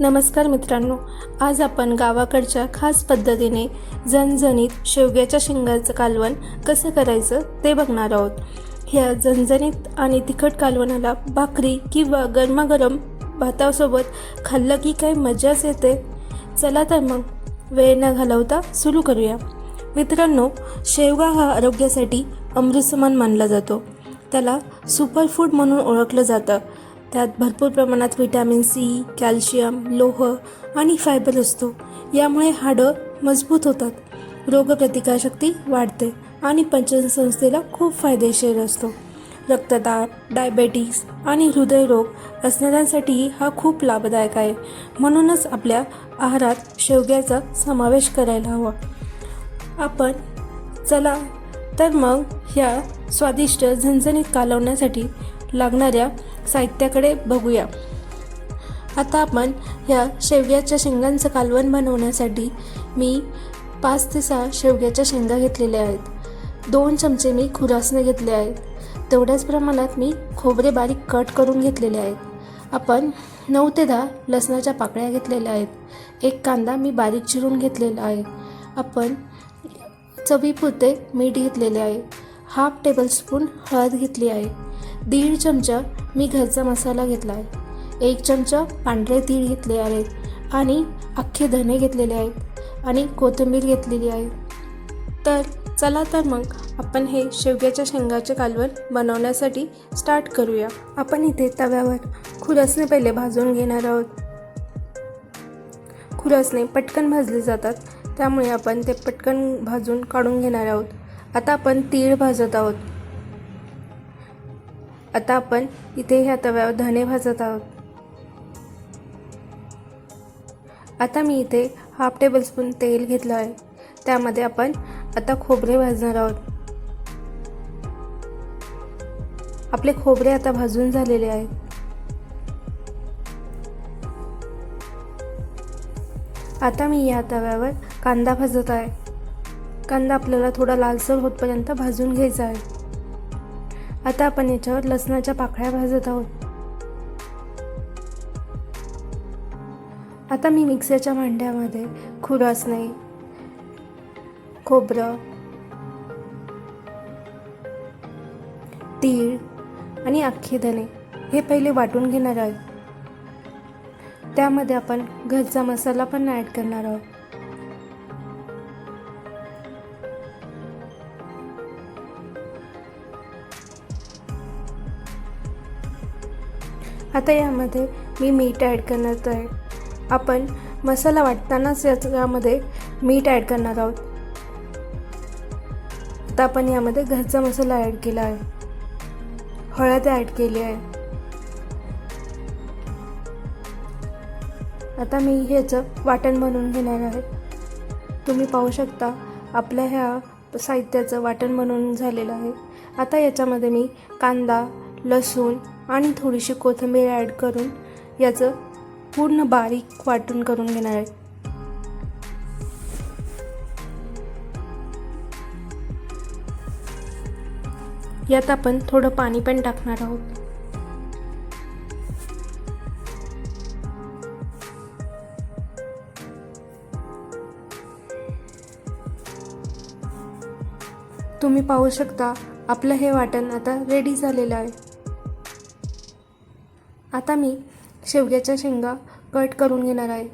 नमस्कार मित्रांनो आज आपण गावाकडच्या खास पद्धतीने झणझणीत शेवग्याच्या शेंगाचं कालवण कसं करायचं ते बघणार आहोत. ह्या झणझणीत आणि तिखट कालवणाला भाकरी किंवा गरमागरम भातासोबत खाल्लं की काही मजाच येते. चला तर मग वेळ न घालवता सुरू करूया. मित्रांनो शेवगा हा आरोग्यासाठी अमृतसमान मानला जातो. त्याला सुपरफूड म्हणून ओळखलं जातं. त्यात भरपूर प्रमाणात व्हिटॅमिन सी कॅल्शियम लोह आणि फायबर असतो. यामुळे हाडं मजबूत होतात. रोगप्रतिकारशक्ती वाढते आणि पचनसंस्थेला खूप फायदेशीर असतो. रक्तदाब डायबेटीस आणि हृदयरोग असणाऱ्यांसाठी हा खूप लाभदायक आहे. म्हणूनच आपल्या आहारात शेवग्याचा समावेश करायला हवा. आपण चला तर मग ह्या स्वादिष्ट झणझणीत कालवण्यासाठी लागणाऱ्या साहित्याकडे बघूया. आता आपण ह्या शेवग्याच्या शेंगांचं कालवण बनवण्यासाठी मी पाच ते सहा शेवग्याच्या शेंगा घेतलेल्या आहेत. दोन चमचे मी खुरासने घेतले आहेत. तेवढ्याच प्रमाणात मी खोबरे बारीक कट करून घेतलेले आहेत. आपण नऊ ते दहा लसणाच्या पाकळ्या घेतलेल्या आहेत. एक कांदा मी बारीक चिरून घेतलेला आहे. आपण चवीपुरते मीठ घेतलेले आहे. हाफ टेबलस्पून हळद घेतली आहे. दीड चमचा मी घरचा मसाला घेतला आहे एक चमचा पांढरे तीळ घेतले आहेत आणि अख्खे धने घेतलेले आहेत आणि कोथिंबीर घेतलेली आहे. तर चला तर मग आपण हे शेवग्याच्या शेंगाचे कालवण बनवण्यासाठी स्टार्ट करूया. आपण इथे तव्यावर खुरसणे पहिले भाजून घेणार आहोत. खुरसणे पटकन भाजले जातात त्यामुळे आपण ते पटकन भाजून काढून घेणार आहोत. आता आपण तीळ भाजत आहोत. आता आपण इथे ह्या तव्यावर धने भाजत आहोत. आता मी इथे हाफ टेबलस्पून तेल घेतलं आहे. त्यामध्ये आपण आता खोबरे भाजणार आहोत. आपले खोबरे आता भाजून झालेले आहेत. आता मी या तव्यावर कांदा भाजत आहे. कांदा आपल्याला थोडा लालसर होतपर्यंत भाजून घ्यायचा आहे. आता आपण याच्यावर लसणाच्या पाकळ्या भाजत आहोत. आता मी मिक्सरच्या भांड्यामध्ये खुरासणे खोबरं तीळ आणि अख्खी धने हे पहिले वाटून घेणार आहोत. त्यामध्ये आपण घरचा मसाला पण ॲड करणार आहोत. आता यामध्ये मी मीठ ॲड करणार आहे आपण मसाला वाटतानाच याच्यामध्ये मीठ ॲड करणार आहोत. आता आपण यामध्ये घरचा मसाला ॲड केला आहे. हळद ॲड केली आहे. आता मी ह्याचं वाटण बनवून घेणार आहे. तुम्ही पाहू शकता आपल्या ह्या साहित्याचं वाटण बनवून झालेलं आहे. आता याच्यामध्ये मी कांदा लसूण आणि थोडीशी कोथिंबीर ॲड करून याचं पूर्ण बारीक वाटून करून घेणार आहे. यात आपण थोडं पाणी पण टाकणार आहोत. तुम्ही पाहू शकता आपलं हे वाटण आता रेडी झालेलं आहे. आता मी शेवग्याच्या शेंगा कट करून घेणार आहे.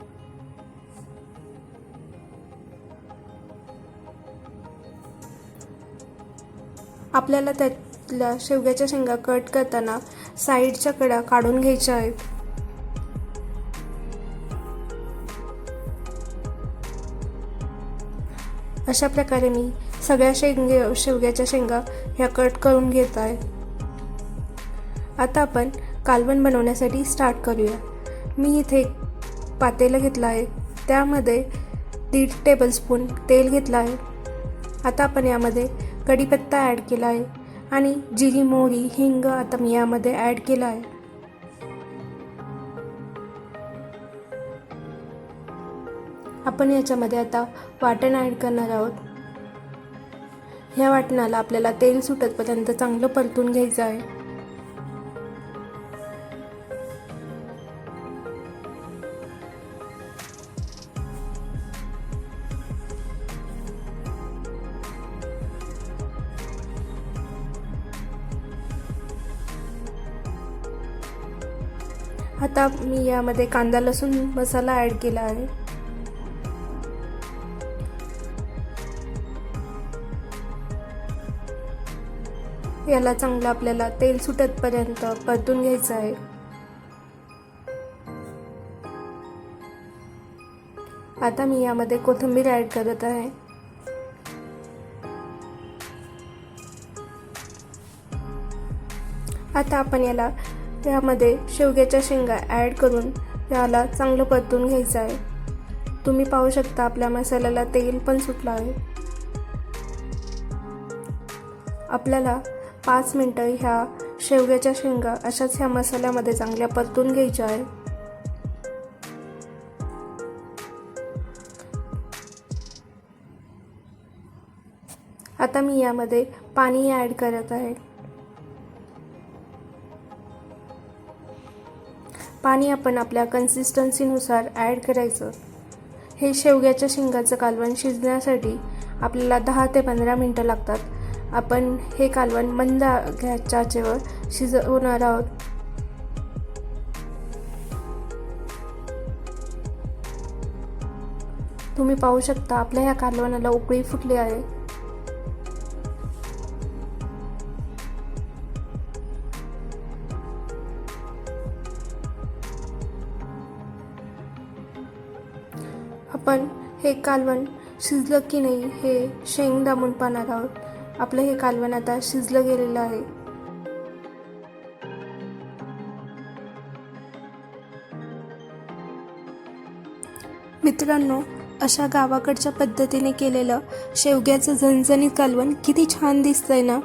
आपल्याला त्यातल्या शेवग्याच्या शेंगा कट करताना साईडच्या कडा काढून घ्यायच्या आहेत. अशा प्रकारे मी सगळ्या शेंगे शेवग्याच्या शेंगा ह्या कट करून घेत आहे. आता आपण कालवण बनवण्यासाठी स्टार्ट करूया. मी इथे एक पातेलं घेतलं आहे. त्यामध्ये दीड टेबलस्पून तेल घेतलं आहे. आता आपण यामध्ये कढीपत्ता ॲड केला आहे आणि जिरी मोहरी हिंग आता मी यामध्ये ॲड केला आहे. आपण याच्यामध्ये आता वाटण ॲड करणार आहोत. ह्या वाटणाला आपल्याला तेल सुटतपर्यंत चांगलं परतून घ्यायचं आहे. आता मी यामध्ये कांदा लसूण मसाला ॲड केला आहे. याला चांगलं आपल्याला तेल सुटतपर्यंत परतून घ्यायचं आहे. आता मी यामध्ये कोथिंबीर ॲड करत आहे. आता आपण याला यामध्ये शेवग्याच्या शेंगा ॲड करून याला चांगलं परतून घ्यायचं आहे. तुम्ही पाहू शकता आपल्या मसाल्याला तेल पण सुटलं आहे. आपल्याला पाच मिनटं ह्या शेवग्याच्या शेंगा अशाच ह्या मसाल्यामध्ये चांगल्या परतून घ्यायच्या आहे. आता मी यामध्ये पाणी ॲड करत आहे. पाणी आपण आपल्या कन्सिस्टन्सीनुसार ॲड करायचं. हे शेवग्याच्या शेंगाचं कालवण शिजण्यासाठी आपल्याला दहा ते पंधरा मिनटं लागतात. आपण हे कालवण मंद घ्या आचेवर शिजवणार आहोत. तुम्ही पाहू शकता आपल्या ह्या कालवणाला उकळी फुटली आहे. पण हे कालवण शिजलं की नाही हे शेंग दाबून पाहणार आहोत. आपलं हे कालवण आता शिजलं गेलेलं आहे. मित्रांनो अशा गावाकडच्या पद्धतीने केलेलं शेवग्याचं झणझणीत कालवण किती छान दिसतंय ना?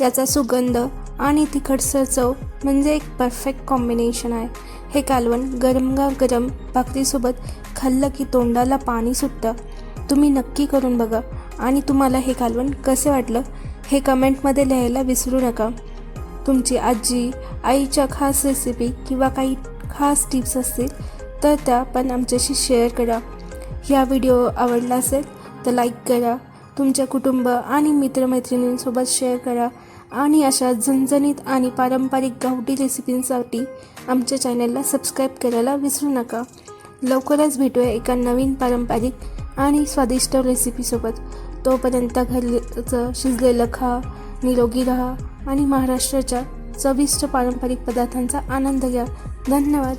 याचा सुगंध आणि तिखटसर चव म्हणजे एक परफेक्ट कॉम्बिनेशन आहे. हे कालवण गरमगा गरम भाकरीसोबत खाल्लं की तोंडाला पाणी सुटतं. तुम्ही नक्की करून बघा. आणि तुम्हाला हे कालवण कसे वाटलं हे कमेंटमध्ये लिहायला विसरू नका. तुमची आजी आईच्या खास रेसिपी किंवा काही खास टिप्स असतील तर त्या पण आमच्याशी शेअर करा. ह्या व्हिडिओ आवडला असेल तर लाईक करा. तुमच्या कुटुंब आणि मित्रमैत्रिणींसोबत शेअर करा. आणि अशा झणझणीत आणि पारंपरिक गावठी रेसिपींसाठी आमच्या चॅनलला सबस्क्राईब करायला विसरू नका. लवकरच भेटूया एका नवीन पारंपरिक आणि स्वादिष्ट रेसिपीसोबत तोपर्यंत घरचं शिजलेलं खा निरोगी राहा आणि महाराष्ट्राच्या चविष्ट पारंपरिक पदार्थांचा आनंद घ्या. धन्यवाद.